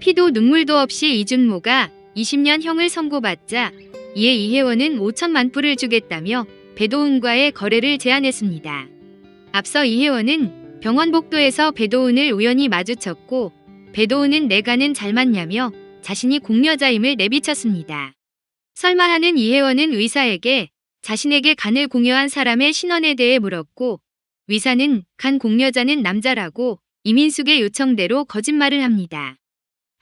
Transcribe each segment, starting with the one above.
피도 눈물도 없이 이준모가 20년 형을 선고받자 이에 이혜원은 5천만 불을 주겠다며 배도은과의 거래를 제안했습니다. 앞서 이혜원은 병원 복도에서 배도은을 우연히 마주쳤고 배도은은 내가는 잘 맞냐며 자신이 공여자임을 내비쳤습니다. 설마 하는 이혜원은 의사에게 자신에게 간을 공여한 사람의 신원에 대해 물었고 의사는 간 공여자는 남자라고 이민숙의 요청대로 거짓말을 합니다.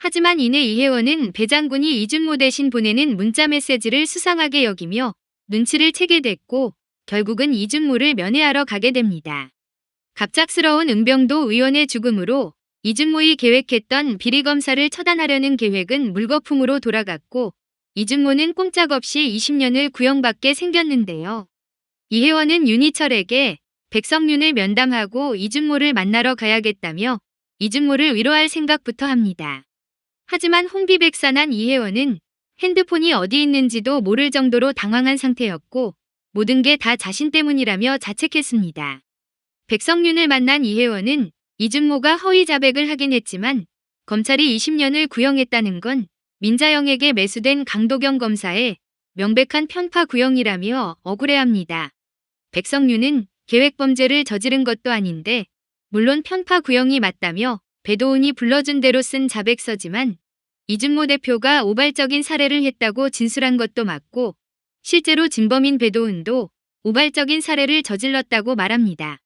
하지만 이내 이혜원은 배 장군이 이준모 대신 보내는 문자 메시지를 수상하게 여기며 눈치를 채게 됐고 결국은 이준모를 면회하러 가게 됩니다. 갑작스러운 은병도 의원의 죽음으로 이준모이 계획했던 비리 검사를 처단하려는 계획은 물거품으로 돌아갔고 이준모는 꼼짝없이 20년을 구형받게 생겼는데요. 이혜원은 윤희철에게 백성윤을 면담하고 이준모를 만나러 가야겠다며 이준모를 위로할 생각부터 합니다. 하지만 홍비백산한 이혜원은 핸드폰이 어디 있는지도 모를 정도로 당황한 상태였고 모든 게 다 자신 때문이라며 자책했습니다. 백성윤을 만난 이혜원은 이준모가 허위 자백을 하긴 했지만 검찰이 20년을 구형했다는 건 민자영에게 매수된 강도경 검사의 명백한 편파 구형이라며 억울해합니다. 백성윤은 계획범죄를 저지른 것도 아닌데 물론 편파 구형이 맞다며 배도은이 불러준 대로 쓴 자백서지만 이준모 대표가 우발적인 사례를 했다고 진술한 것도 맞고 실제로 진범인 배도은도 우발적인 사례를 저질렀다고 말합니다.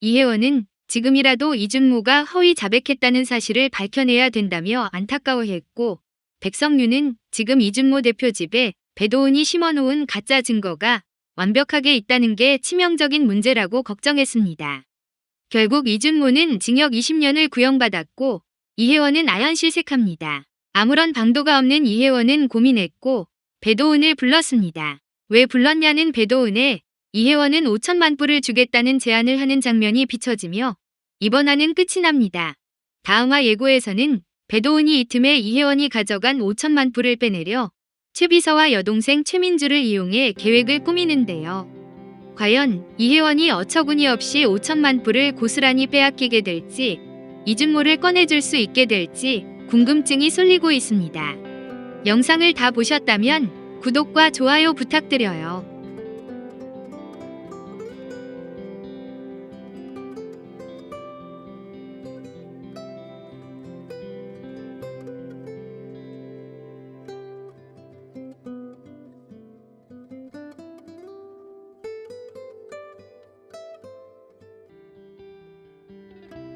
이혜원은 지금이라도 이준모가 허위 자백했다는 사실을 밝혀내야 된다며 안타까워했고 백성윤은 지금 이준모 대표 집에 배도은이 심어놓은 가짜 증거가 완벽하게 있다는 게 치명적인 문제라고 걱정했습니다. 결국 이준모는 징역 20년을 구형받았고 이혜원은 아연실색합니다. 아무런 방도가 없는 이혜원은 고민했고 배도은을 불렀습니다. 왜 불렀냐는 배도은에 이혜원은 5천만 불을 주겠다는 제안을 하는 장면이 비춰지며 이번 화는 끝이 납니다. 다음화 예고에서는 배도은이 이 틈에 이혜원이 가져간 5천만 불을 빼내려 최비서와 여동생 최민주를 이용해 계획을 꾸미는데요. 과연 이혜원이 어처구니 없이 5천만 불을 고스란히 빼앗기게 될지 이준모를 꺼내줄 수 있게 될지 궁금증이 쏠리고 있습니다. 영상을 다 보셨다면 구독과 좋아요 부탁드려요.